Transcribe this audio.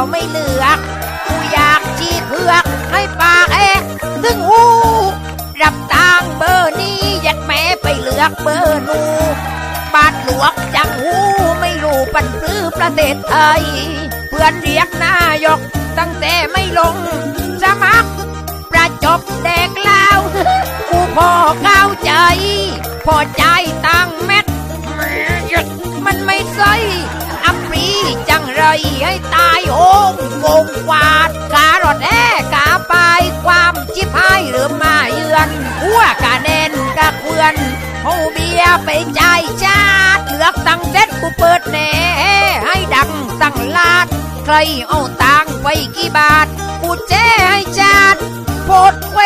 เราไม่เลือกกูอยากจีเผือกให้ปากแอกถึงหูรับตังเบอร์นี้ยัดแม่ไปเลือกเบอร์นูบาทหลวงจังหูไม่รู้ปันซื้อประเทศไทยเพื่อนเรียกนายกตั้งแต่ไม่ลงสมัครประจบแดกแล้วกูพอเข้าใจ พอใจตังเม็ดมันไม่ใช่ จังไรให้ตายโหงงงวาดการอดแอกาไปความชิบหายหรือมาเยือนหัวกะแนนกะเคือนเฮาเบียไปใจชาติเลือกตั้งเสร็จกูเปิดแหน่ให้ดังตั้งลาดใครเอาตังไปกี่บาทกูแจ้ให้ชาติโพดเว